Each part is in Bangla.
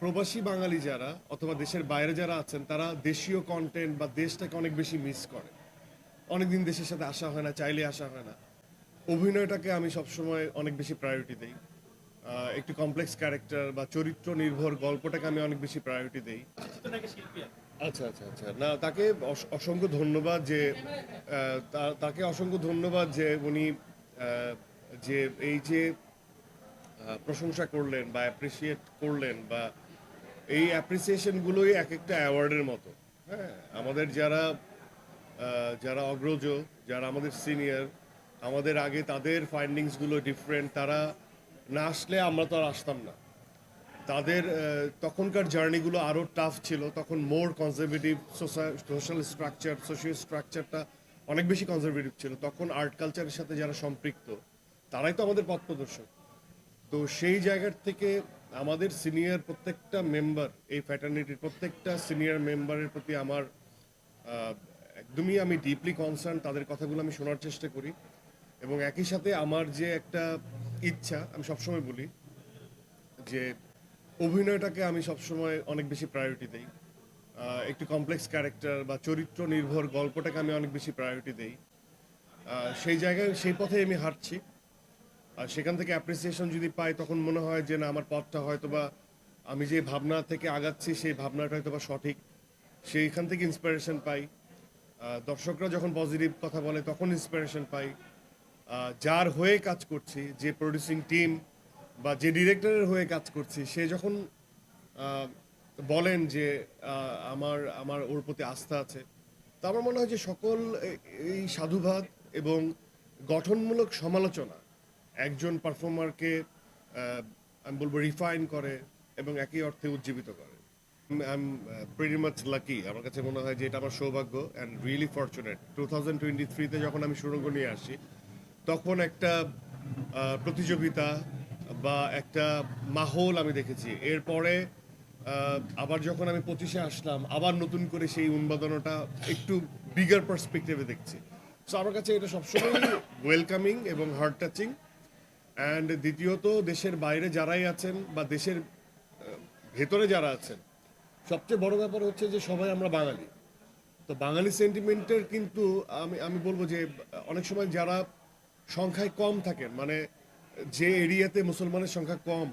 প্রবাসী বাঙালি যারা, অথবা দেশের বাইরে যারা আছেন, তারা দেশীয় কন্টেন্ট বা দেশটাকে অনেক বেশি মিস করে। অনেকদিন দেশের সাথে আসা হয় না, চাইলে আসা হয় না। অভিনয়টাকে আমি সবসময় অনেক বেশি প্রায়োরিটি দিই। একটু কমপ্লেক্স ক্যারেক্টার বা চরিত্র নির্ভর গল্পটাকে আমি অনেক বেশি প্রায়োরিটি দিই। আচ্ছা আচ্ছা আচ্ছা। না, তাকে অস- অসংখ্য ধন্যবাদ যে তাকে অসংখ্য ধন্যবাদ যে উনি যে এই যে প্রশংসা করলেন বা অ্যাপ্রিসিয়েট করলেন বা এই অ্যাপ্রিসিয়েশনগুলোই এক একটা অ্যাওয়ার্ডের মতো। হ্যাঁ আমাদের যারা যারা অগ্রজ, যারা আমাদের সিনিয়র আমাদের আগে তাদের ফাইন্ডিংসগুলো ডিফারেন্ট তারা না আসলে আমরা তো আর আসতাম না। তাদের তখনকার জার্নিগুলো আরও টাফ ছিল, তখন more conservative social structure social স্ট্রাকচারটা অনেক বেশি কনজারভেটিভ ছিল। তখন আর্ট কালচারের সাথে যারা সম্পৃক্ত, তারাই তো আমাদের পথ প্রদর্শক। তো সেই জায়গার থেকে আমাদের সিনিয়র প্রত্যেকটা মেম্বার এই ফ্যাটার্নিটির প্রত্যেকটা সিনিয়র মেম্বারের প্রতি আমার একদমই আমি ডিপলি কনসার্ন তাদের কথাগুলো আমি শোনার চেষ্টা করি। এবং একই সাথে আমার যে একটা ইচ্ছা, আমি সবসময় বলি যে অভিনয়টাকে আমি সবসময় অনেক বেশি প্রায়োরিটি দিই। একটু কমপ্লেক্স ক্যারেক্টার বা চরিত্র নির্ভর গল্পটাকে আমি অনেক বেশি প্রায়োরিটি দিই। সেই জায়গায়, সেই পথে আমি হাঁটছি। আর সেখান থেকে অ্যাপ্রিসিয়েশন যদি পাই, তখন মনে হয় যে না, আমার পথটা হয়তো বা আমি যে ভাবনা থেকে আগাচ্ছি, সেই ভাবনাটা হয়তো বা সঠিক। সেইখান থেকে ইন্সপিরেশন পাই। দর্শকরা যখন পজিটিভ কথা বলে, তখন ইন্সপিরেশন পাই। যার হয়ে কাজ করছি, যে প্রডিউসিং টিম বা যে ডিরেক্টরের হয়ে কাজ করছি, সে যখন বলেন যে আমার আমার ওর প্রতি আস্থা আছে, তো আমার মনে হয় যে সকল এই সাধুবাদ এবং গঠনমূলক সমালোচনা একজন পারফর্মারকে আমি বলব রিফাইন করে এবং একই অর্থে উজ্জীবিত করে। I am pretty much lucky আমার কাছে মনে হয় যে এটা আমার সৌভাগ্য and really fortunate two thousand twenty থ্রিতে যখন আমি সুরঙ্গ নিয়ে আসি, তখন একটা প্রতিযোগিতা বা একটা মাহল আমি দেখেছি। এরপরে আবার যখন আমি পঁচিশে আসলাম, আবার নতুন করে সেই উন্মাদনাটা একটু বিগার পার্সপেক্টিভে দেখছি। সো আমার কাছে এটা সবসময় ওয়েলকামিং এবং হার্ট টাচিং অ্যান্ড দ্বিতীয়ত, দেশের বাইরে যারাই আছেন বা দেশের ভেতরে যারা আছেন, সবচেয়ে বড় ব্যাপার হচ্ছে যে সবাই আমরা বাঙালি। তো বাঙালি সেন্টিমেন্টের কিন্তু আমি আমি বলব যে, অনেক সময় যারা সংখ্যায় কম থাকেন মানে যে এরিয়াতে মুসলমানের সংখ্যা কম,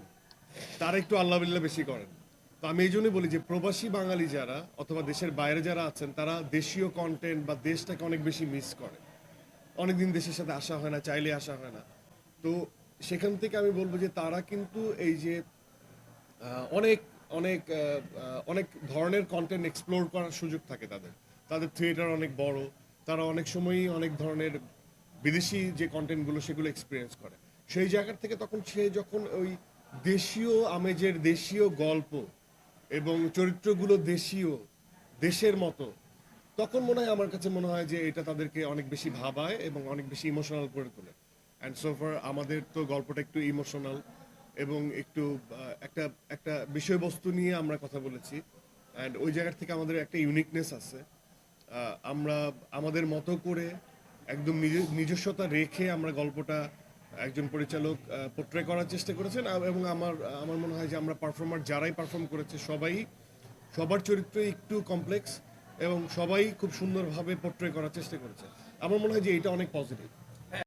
তারা একটু আল্লাহ বেশি করেন। তো আমি এই জন্যই বলি যে, প্রবাসী বাঙালি যারা, অথবা দেশের বাইরে যারা আছেন, তারা দেশীয় কন্টেন্ট বা দেশটাকে অনেক বেশি মিস করে। অনেকদিন দেশের সাথে আসা হয় না, চাইলে আসা হয় না। তো সেখান থেকে আমি বলব যে তারা কিন্তু এই যে অনেক অনেক অনেক ধরনের কন্টেন্ট এক্সপ্লোর করার সুযোগ থাকে তাদের। তাদের থিয়েটার অনেক বড়, তারা অনেক সময়ই অনেক ধরনের বিদেশি যে কন্টেন্টগুলো সেগুলো এক্সপিরিয়েন্স করে। সেই জায়গার থেকে তখন সে যখন ওই দেশীয় আমেজের দেশীয় গল্প এবং চরিত্রগুলো দেশীয়, দেশের মতো, তখন মনে হয় আমার কাছে মনে হয় যে এটা তাদেরকে অনেক বেশি ভাবায় এবং অনেক বেশি ইমোশনাল করে তোলে। অ্যান্ড সোফার আমাদের তো গল্পটা একটু ইমোশনাল এবং একটু একটা একটা বিষয়বস্তু নিয়ে আমরা কথা বলেছি। অ্যান্ড ওই জায়গার থেকে আমাদের একটা ইউনিকনেস আছে। আমরা আমাদের মতো করে একদম নিজ- নিজস্বতা রেখে আমরা গল্পটা একজন পরিচালক পোট্রে করার চেষ্টা করেছেন। এবং আমার আমার মনে হয় যে আমরা পারফর্মার যারাই পারফর্ম করেছে, সবাই, সবার চরিত্র একটু কমপ্লেক্স এবং সবাই খুব সুন্দরভাবে পোট্রে করার চেষ্টা করেছে। আমার মনে হয় যে এটা অনেক পজিটিভ